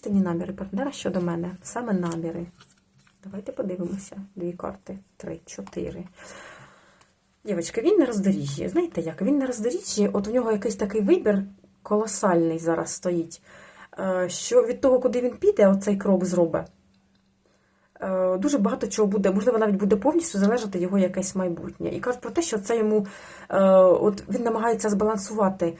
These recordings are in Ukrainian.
Істинні наміри партнера щодо мене. Саме наміри. Давайте подивимося. Дві карти. Три, чотири. Дівчатка, він на роздоріжжі. Знаєте як? Він на роздоріжжі, от у нього якийсь такий вибір колосальний зараз стоїть. Е, Що від того, куди він піде, оцей крок зробить, е, дуже багато чого буде, можливо, навіть буде повністю залежати його якесь майбутнє. І кажуть про те, що це йому е, от він намагається збалансувати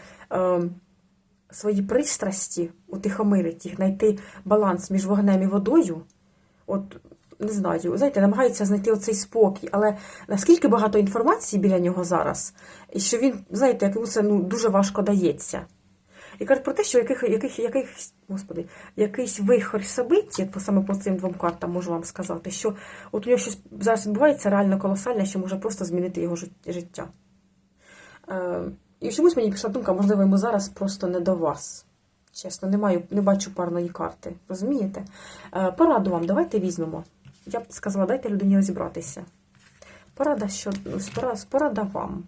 свої пристрасті, утихомирити їх, знайти баланс між вогнем і водою. От не знаю, знаєте, намагається знайти оцей спокій, але наскільки багато інформації біля нього зараз, і що він, знаєте, як йому це ну, дуже важко дається. І кажуть про те, що яких, яких, яких, господи, якийсь вихор собиття, по саме по цим двом картам можу вам сказати, що от у нього щось зараз відбувається реально колосальне, що може просто змінити його життя. Е, і чомусь мені пішла думка, можливо, йому зараз просто не до вас. Чесно, не, маю, не бачу парної карти. Розумієте? Е, пораду вам, давайте візьмемо. Я б сказала, дайте людині розібратися. Порада, що, порада, порада вам.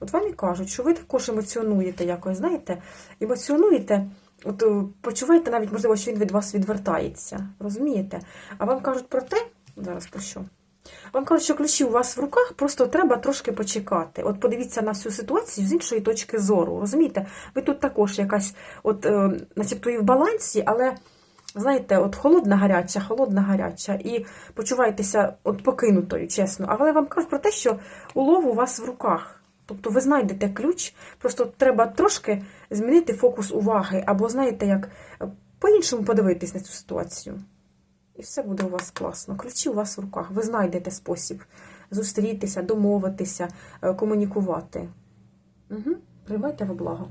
От вам і кажуть, що ви також емоціонуєте якось, знаєте, емоціонуєте, от е, почуваєте навіть, можливо, що він від вас відвертається. Розумієте? А вам кажуть про те, зараз про що? Вам кажуть, що ключі у вас в руках, просто треба трошки почекати. От подивіться на всю ситуацію з іншої точки зору. Розумієте? Ви тут також якась, от, е, начебто, і в балансі, але. Знаєте, от холодна гаряча, холодна гаряча, і почуваєтеся от покинутою, чесно. Але вам кажуть про те, що улов у вас в руках. Тобто ви знайдете ключ, просто треба трошки змінити фокус уваги, або, знаєте, як е, по-іншому подивитись на цю ситуацію. І все буде у вас класно. Ключі у вас в руках. Ви знайдете спосіб зустрітися, домовитися, е, комунікувати. Угу. Приймайте во благо.